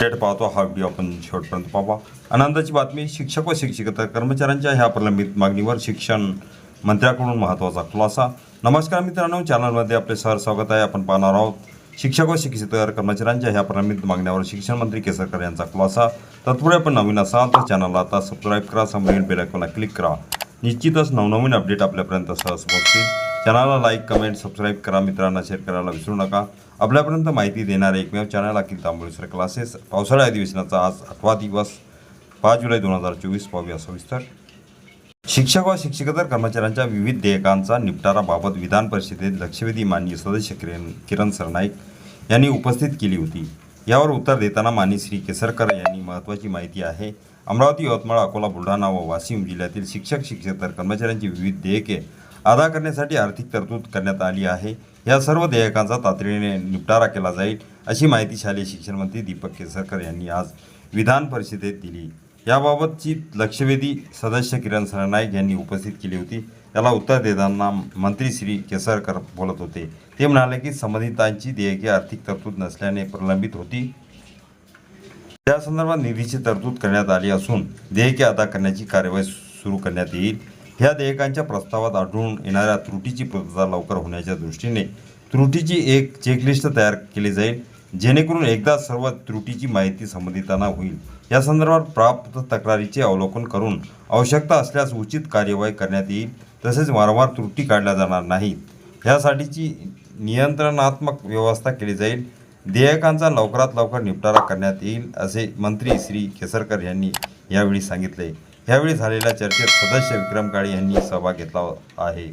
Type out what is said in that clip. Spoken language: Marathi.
अपडेट पाहतो हा व्हिडिओ आपण शेवटपर्यंत पाहावा आनंदाची बातमी शिक्षक व शिक्षकेतर कर्मचाऱ्यांच्या ह्या प्रलंबित मागणीवर शिक्षण मंत्र्याकडून महत्त्वाचा खुलासा. नमस्कार मित्रांनो चॅनलमध्ये आपले सर स्वागत आहे. आपण पाहणार आहोत शिक्षक व शिक्षकेतर कर्मचाऱ्यांच्या ह्या प्रलंबित मागण्यावर शिक्षण मंत्री केसरकर यांचा खुलासा. तत्पुढे आपण नवीन असाल तर चॅनलला आता सबस्क्राईब करा समोरील बेलायकॉनला क्लिक करा. निश्चितच नवनवीन अपडेट आपल्यापर्यंत सहज पोहोचतील. चॅनलला लाईक कमेंट सबस्क्राईब करा मित्रांना शेअर करायला विसरू नका. आपल्यापर्यंत माहिती देणारे एकमेव चॅनल अखिल तांबोळेश्वर क्लासेस पावसाळ्या अधिवेशनाचा आज आठवा दिवस पाच जुलै दोन हजार चोवीस पाहूया सविस्तर. शिक्षक व शिक्षकेतर कर्मचाऱ्यांच्या विविध देयकांचा निपटाराबाबत विधान परिषदेत लक्षवेधी माननीय सदस्य किरण किरण सरनाईक यांनी उपस्थित केली होती. यावर उत्तर देताना माननीय श्री केसरकर यांनी महत्त्वाची माहिती आहे. अमरावती यवतमाळ अकोला बुलढाणा व वाशिम जिल्ह्यातील शिक्षक शिक्षकेतर कर्मचाऱ्यांची विविध देयके अदा करण्यासाठी आर्थिक तरतूद करण्यात आली आहे. या सर्व देयकांचा तातडीने निपटारा केला जाईल अशी माहिती शालेय शिक्षण मंत्री दीपक केसरकर यांनी आज विधान परिषदेत दिली. याबाबतची लक्षवेधी सदस्य किरण सरनाईक यांनी उपस्थित केली होती. त्याला उत्तर देताना मंत्री श्री केसरकर बोलत होते. ते म्हणाले की संबंधितांची देयके आर्थिक तरतूद नसल्याने प्रलंबित होती. त्या संदर्भात निधीची तरतूद करण्यात आली असून देयके अदा करण्याची कार्यवाही सुरू करण्यात येईल. ह्या देयकांच्या प्रस्तावात आढळून येणाऱ्या त्रुटीची पूर्तता लवकर होण्याच्या दृष्टीने त्रुटीची एक चेकलिस्ट तयार केली जाईल जेणेकरून एकदा सर्व त्रुटीची माहिती संबंधितांना होईल. या संदर्भात प्राप्त तक्रारीचे अवलोकन करून आवश्यकता असल्यास उचित कार्यवाही करण्यात येईल तसेच वारंवार त्रुटी काढल्या जाणार नाहीत. ह्यासाठीची नियंत्रणात्मक व्यवस्था केली जाईल देयकांचा लवकरात लवकर निपटारा करण्यात येईल असे मंत्री श्री केसरकर यांनी यावेळी सांगितले. यावेळी झालेल्या चर्चेत सदस्य विक्रम काळे यांनी सहभाग घेतला आहे.